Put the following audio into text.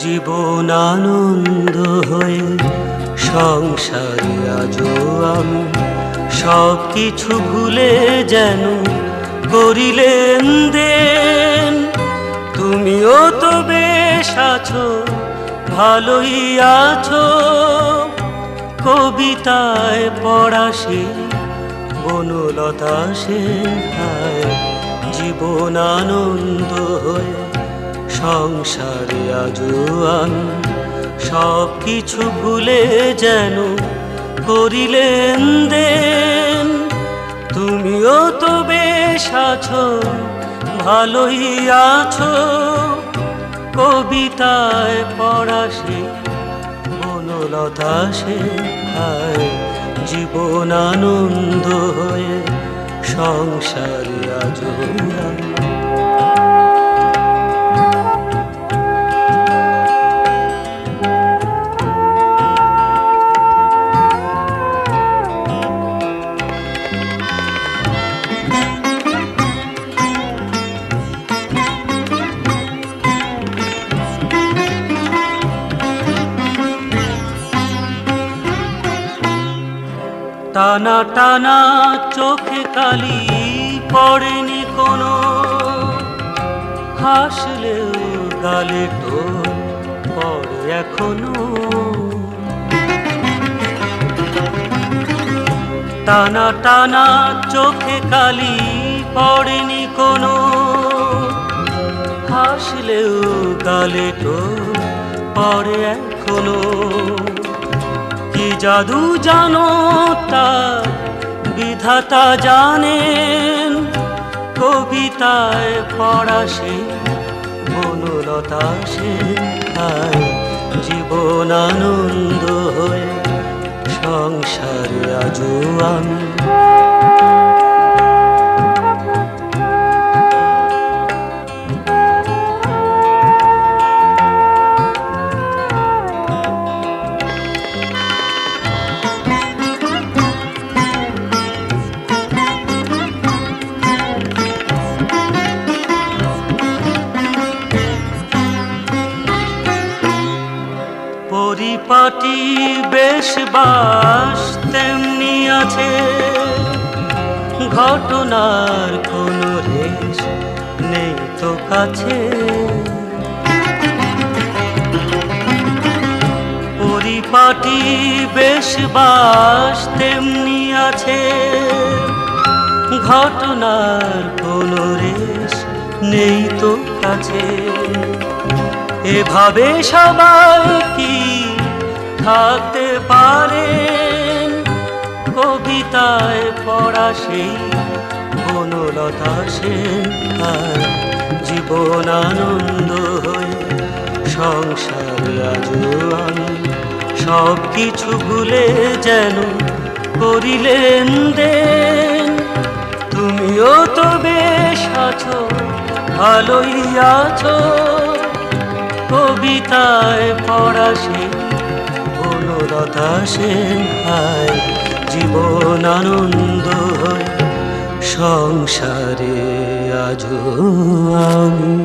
জীবন আনন্দ হয়ে সংসারে আজও আমি সব কিছু ভুলে যেন করিলেন দেন। তুমিও তো বেশ আছো, ভালোই আছো। কবিতায় পড়া সে, বনলতা সে জীবন আনন্দ হয়ে সংসারে আমি সব কিছু ভুলে যেন করিলেন দেন। তুমিও তো বেশ আছো, ভালোই আছো। কবিতায় পড়া সে বনলতা সে হায় জীবন আনন্দ হয়ে সংসারে আজও টানা টানা চোখে কালি পড়েনি কোনো। হাসলেও গালে টোল পড়ে এখনও। টানা টানা চোখে কালি পড়েনি কোনো। হাসলেও গালে টোল পড়ে এখনও। কি জাদু জানো তা? বিধাতা জানেন, কবিতায় পড়া সে বনলতা সে জীবন আনন্দ হয়ে সংসারে আজও আমি। পরিপাটি বেশ বাস, তেমনি আছে। ঘটনার কোনো রেশ নেই তো কাছে। পরিপাটি বেশ বাস, তেমনি আছে। ঘটনার কোনো রেশ নেই তো কাছে। এভাবে সবাই কবিতায় পড়া সেই বনলতা সেন জীবন আনন্দ হয়ে সংসার আজও আমি সব কিছু ভুলে যেন করিলেন দেন। তুমিও তো বেশ আছো, ভালোই আছো। কবিতায় পড়া সে সেন হায় জীবন আনন্দ হয় সংসারে আজ আমি।